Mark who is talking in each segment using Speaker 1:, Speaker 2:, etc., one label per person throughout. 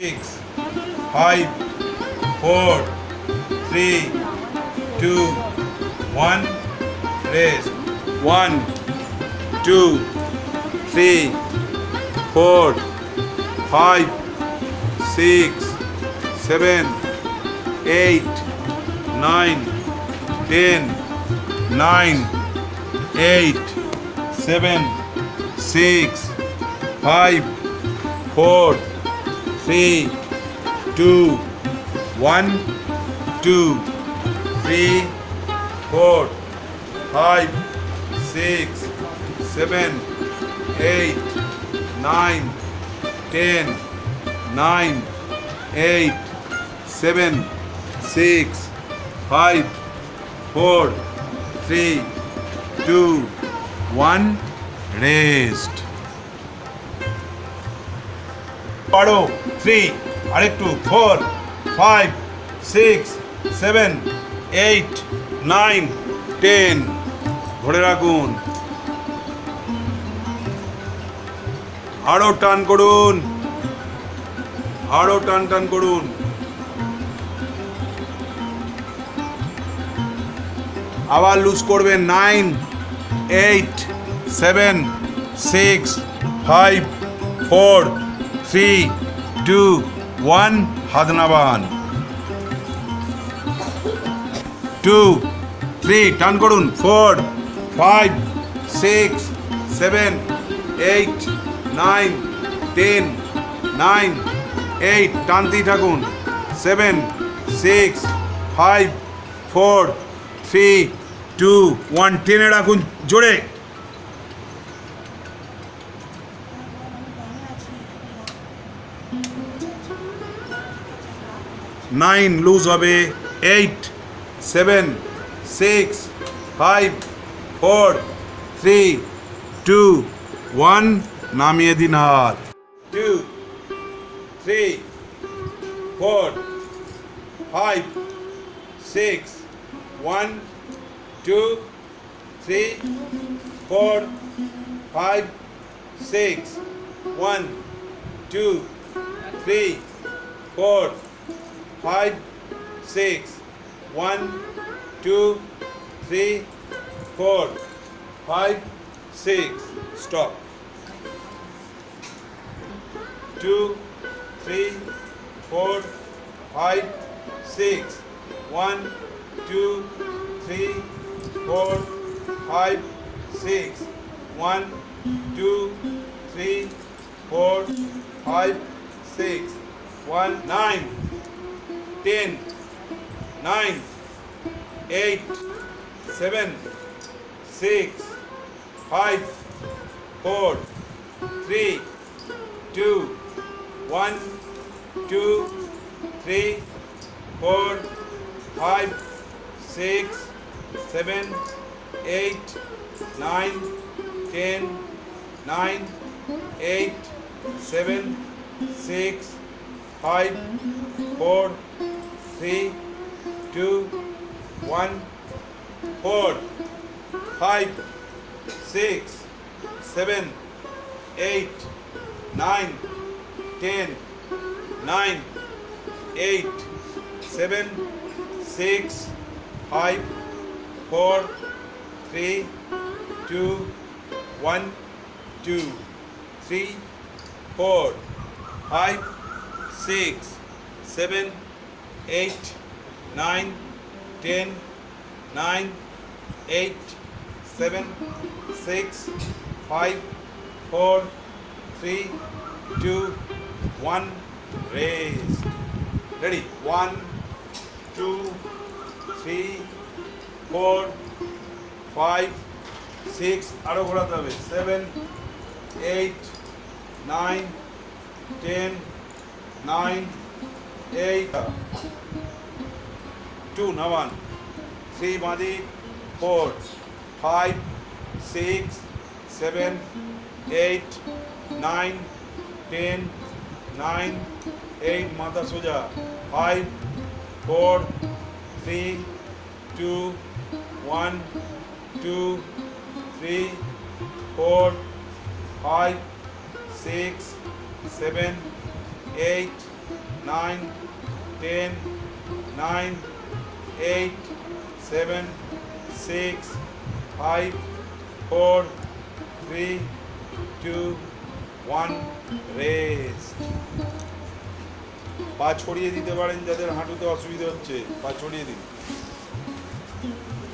Speaker 1: six, five, four, three, two, one. Rest. One, two, three, four, five, six, seven, eight, nine, ten, nine, eight, seven, six, five, four, three, two, one, two, three, four, five, six, seven, eight, nine, ten, nine, eight, seven, six, five, four, three, two, one. Rest. পারো। Three আরেকটু four five six seven eight nine ten ধরে রাখুন। আরও টান করুন। আরও টান টান করুন। আবার লুজ করবেন। Nine eight seven six five four three two one হাত নাবান টু থ্রি টান করুন four five six seven eight nine ten nine eight টানতেই থাকুন। Seven six five four three two one টেনে রাখুন। জোরে। নাইন লুজ হবে eight seven six five four three two one নামিয়ে দিন হাত two three four five six one two three four five six one two three four five, six, one, two, three, four, five, six. Stop. Two, three, four, five, six. One, two, three, four, five, six. One, two, three, four, five, six. One, nine. 10 9 8 7 6 5 4 3 2 1 2 3 4 5 6 7 8 9 10 9 8 7 6 5 4 Three, two, one, four, five, six, seven, eight, nine, ten, nine, eight, seven, six, five, four, three, two, one, two, three, four, five, six, seven. Eight, nine, ten, nine, eight, seven, six, five, four, three, two, one. Raise. Ready? One, two, three, four, five, six. আরও ঘোরাতে হবে seven eight nine ten nine eight, two, now one, three, body, four, five, six, seven, eight, nine, ten, nine, eight, mother soja, five, four, three, two, one, two, three, four, five, six, seven, eight, nine ten nine eight seven six five four three two one rest পা ছড়িয়ে দিতে পারেন যাদের হাঁটুতে অসুবিধা হচ্ছে, পা ছড়িয়ে দিন।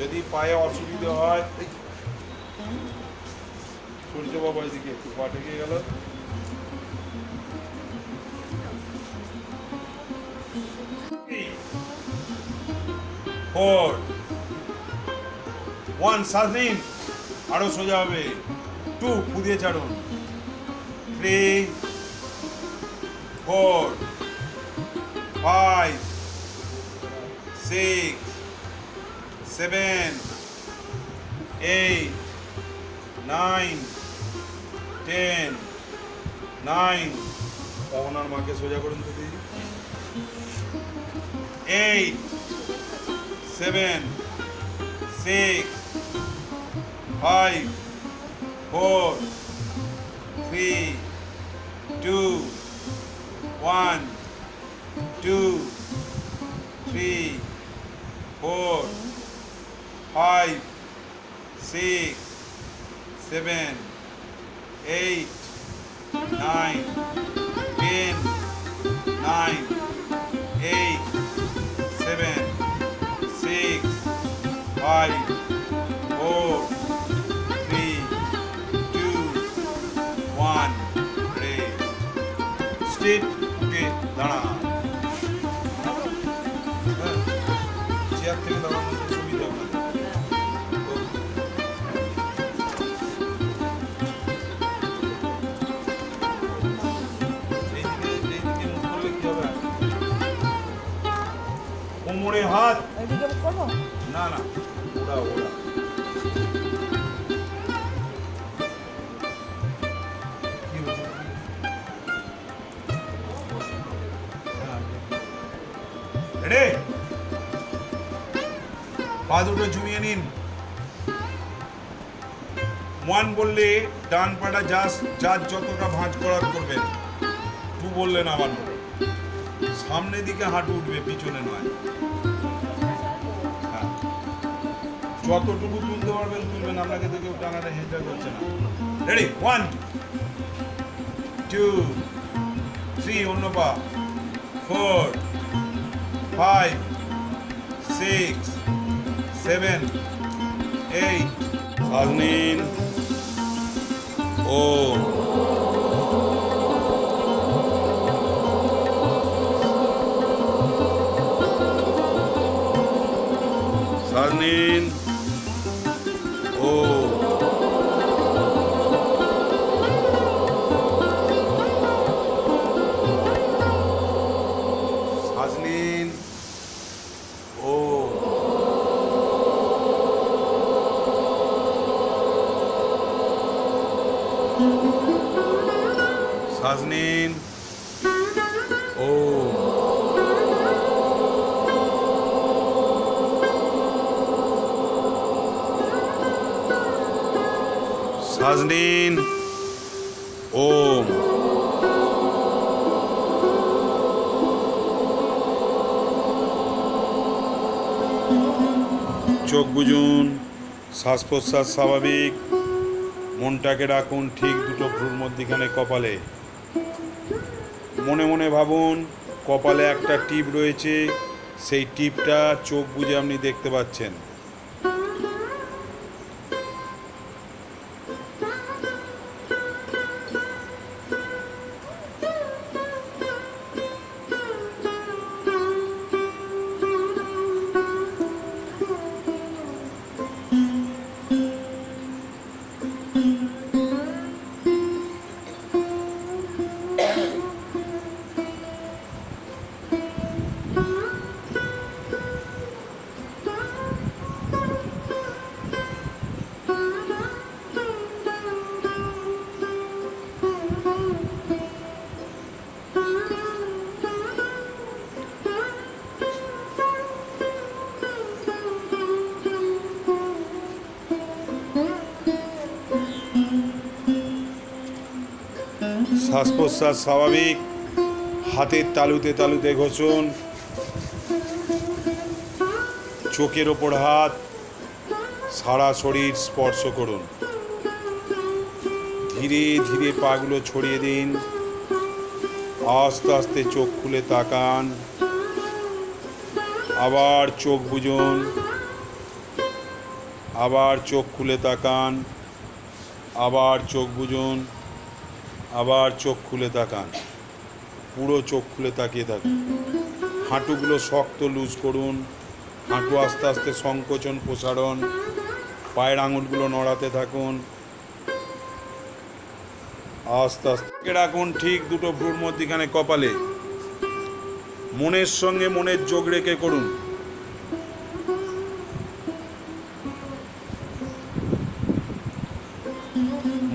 Speaker 1: যদি পায়ে অসুবিধা হয়, সূর্য বাবা এদিকে একটু পা ঠেকে গেল। ফোর। ওয়ান শ্বাস নিন। আরও সোজা হবে। টু ফুদিয়ে ছাড়ুন। Three, four, five, six, seven, eight, nine, ten, nine. ওনার মাকে সোজা করুন দিদি। Eight seven six five four three two one two three four five six seven eight nine হাত
Speaker 2: এদিকে করব?
Speaker 1: না না ওরা ওরা? পা দুটো ঝুমিয়ে নিন। ওয়ান বললে ডান পাটা যাস যার যতটা ভাঁজ করার করবেন টু বললেন আবার সামনের দিকে হাঁটু উঠবে পিছনে নয়। যতটুকু তুলতে পারবেন, তুলবেন। আপনাকে তো কেউ টানাটা হেঁচা করছে না। রেডি ওয়ান টু থ্রি অন্য পা। Four five six seven eight শ্বাস ও শ্বাস নিন ও শ্বাস নিন ওম চোখ বুঝুন শ্বাস প্রশ্বাস স্বাভাবিক, মনটাকে রাখুন ঠিক দুটো ভ্রুর মধ্যেখানে কপালে। মনে মনে ভাবুন, কপালে একটা টিপ রয়েছে, সেই টিপটা চোখ বুঝে আপনি দেখতে পাচ্ছেন। শ্বাস প্রশ্বাস স্বাভাবিক। হাতের তালুতে তালুতে ঘোষণ চোখের ওপর হাত। সারা শরীর স্পর্শ করুন। ধীরে ধীরে পাগুলো ছড়িয়ে দিন। আস্তে আস্তে চোখ খুলে তাকান। আবার চোখ বুঝুন আবার চোখ খুলে তাকান। আবার চোখ বুঝুন আবার চোখ খুলে তাকান। পুরো চোখ খুলে তাকিয়ে থাকুন। হাঁটুগুলো শক্ত লুজ করুন। হাঁটু আস্তে আস্তে সংকোচন প্রসারণ। পায়ের আঙুলগুলো নড়াতে থাকুন। আস্তে আস্তে রাখুন ঠিক দুটো ভ্রুর মধ্যিখানে কপালে। মনের সঙ্গে মনের যোগ রেখে করুন।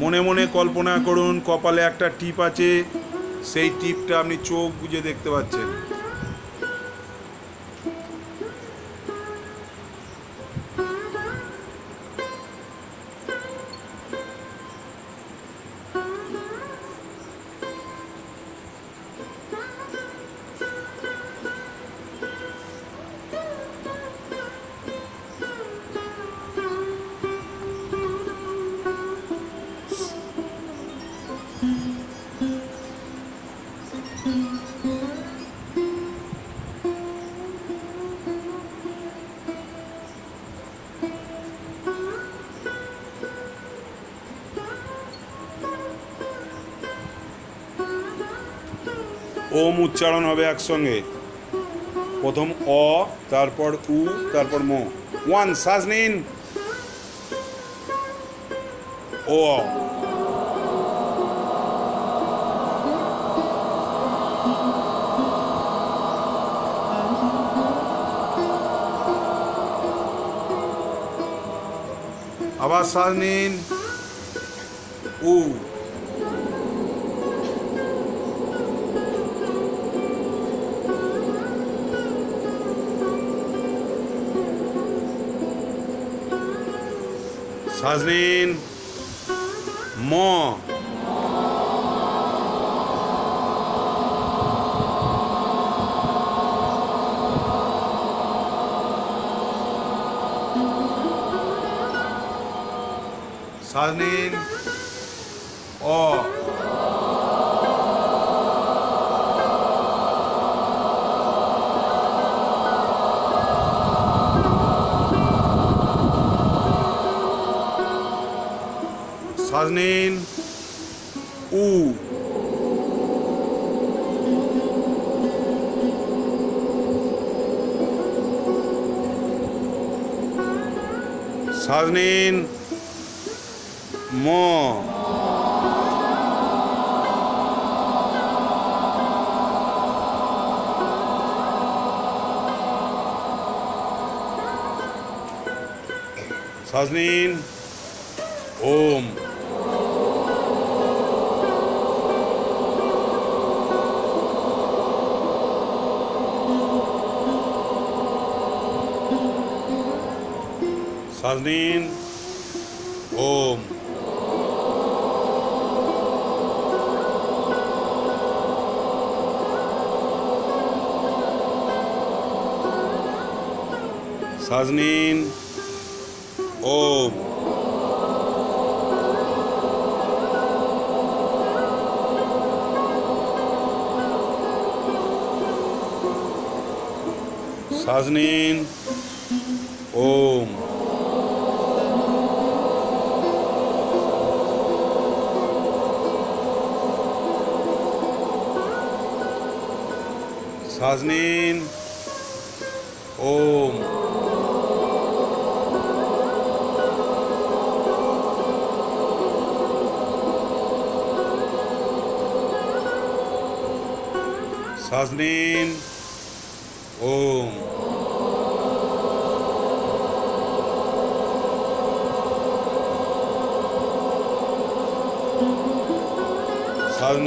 Speaker 1: মনে মনে কল্পনা করুন, কপালে একটা টিপ আছে, সেই টিপটা আপনি চোখ বুঝে দেখতে পাচ্ছেন। ওম উচ্চারণ হবে একসঙ্গে। প্রথম অ, তারপর উ, তারপর ম। ওয়ান শ্বাস নিন ও আবার শ্বাস নিন উ। Saznin. Mo. Saznin. اثنين او سازنین ما سازنین اوم Sazneen, Om. Fazlin. Om. Saznin Om. শ্বাস ওম। শ্বাস ওম। শ্বাস